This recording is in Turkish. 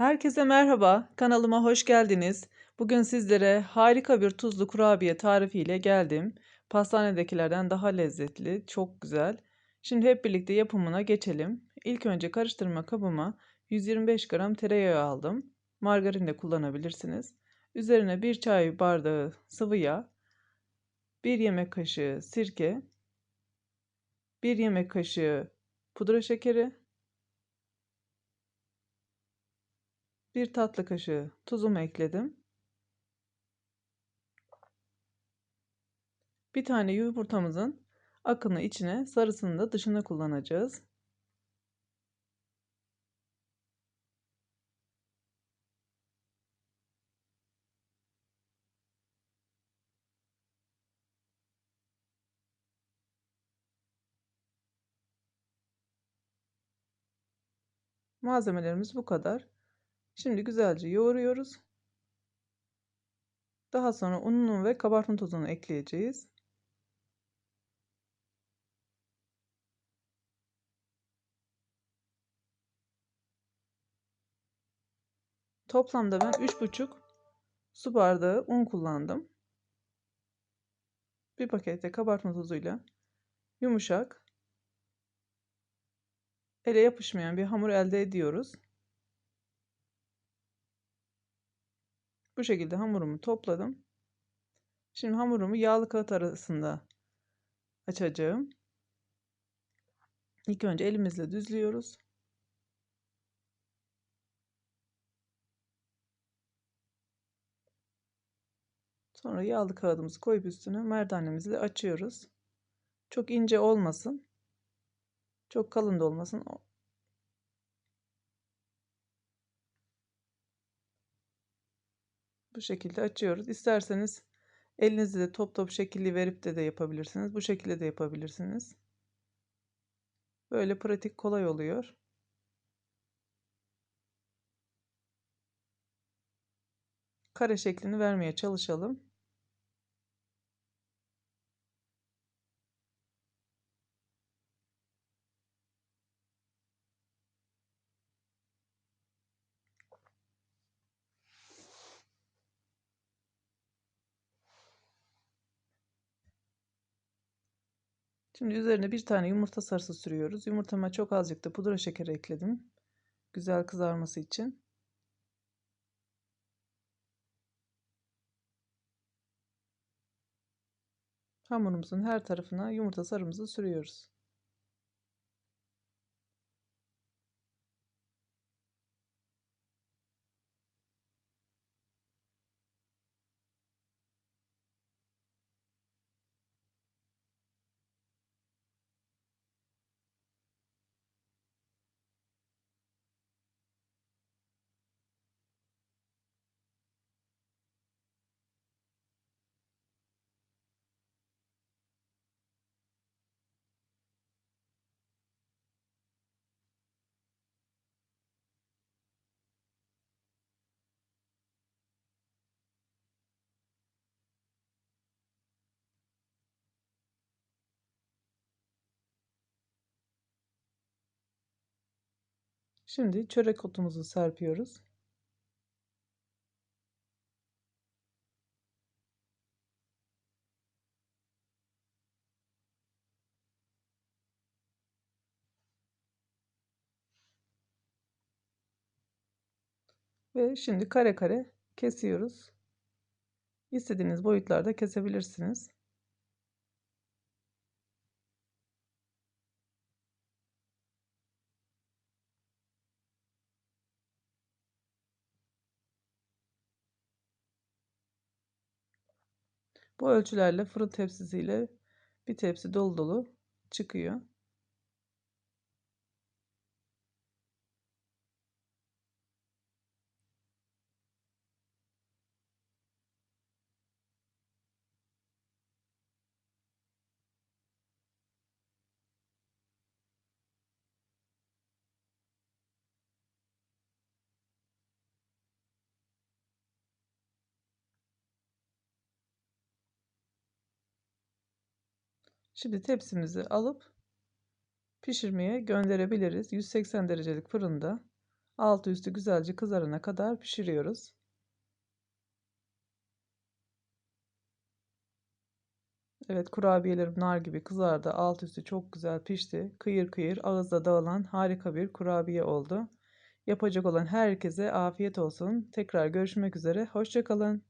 Herkese merhaba, kanalıma hoş geldiniz. Bugün sizlere harika bir tuzlu kurabiye tarifiyle geldim. Pastanedekilerden daha lezzetli, çok güzel. Şimdi hep birlikte yapımına geçelim. İlk önce karıştırma kabıma 125 gram tereyağı aldım. Margarin de kullanabilirsiniz. Üzerine 1 çay bardağı sıvı yağ, 1 yemek kaşığı sirke, 1 yemek kaşığı pudra şekeri, Bir tatlı kaşığı tuzumu ekledim. Bir tane yumurtamızın akını içine, sarısını da dışına kullanacağız. Malzemelerimiz bu kadar. Şimdi güzelce yoğuruyoruz. Daha sonra ununu ve kabartma tozunu ekleyeceğiz. Toplamda ben 3,5 su bardağı un kullandım. Bir pakette kabartma tozuyla yumuşak, ele yapışmayan bir hamur elde ediyoruz. Bu şekilde hamurumu topladım. Şimdi hamurumu yağlı kağıt arasında açacağım. İlk önce elimizle düzlüyoruz. Sonra yağlı kağıdımızı koyup üstüne merdanemizle açıyoruz. Çok ince olmasın. Çok kalın da olmasın. Bu şekilde açıyoruz. İsterseniz elinizle de top top şekilli verip de de yapabilirsiniz. Bu şekilde de yapabilirsiniz. Böyle pratik kolay oluyor. Kare şeklini vermeye çalışalım. Şimdi üzerine bir tane yumurta sarısı sürüyoruz. Yumurtama çok azıcık da pudra şekeri ekledim. Güzel kızarması için. Hamurumuzun her tarafına yumurta sarımızı sürüyoruz. Şimdi çörek otumuzu serpiyoruz. Ve şimdi kare kare kesiyoruz. İstediğiniz boyutlarda kesebilirsiniz. Bu ölçülerle fırın tepsisiyle bir tepsi dolu dolu çıkıyor. Şimdi tepsimizi alıp pişirmeye gönderebiliriz. 180 derecelik fırında Altı üstü güzelce kızarana kadar pişiriyoruz. Evet kurabiyelerim nar gibi kızardı. Alt üstü çok güzel pişti. Kıyır kıyır ağızda dağılan harika bir kurabiye oldu. Yapacak olan herkese afiyet olsun. Tekrar görüşmek üzere. Hoşçakalın.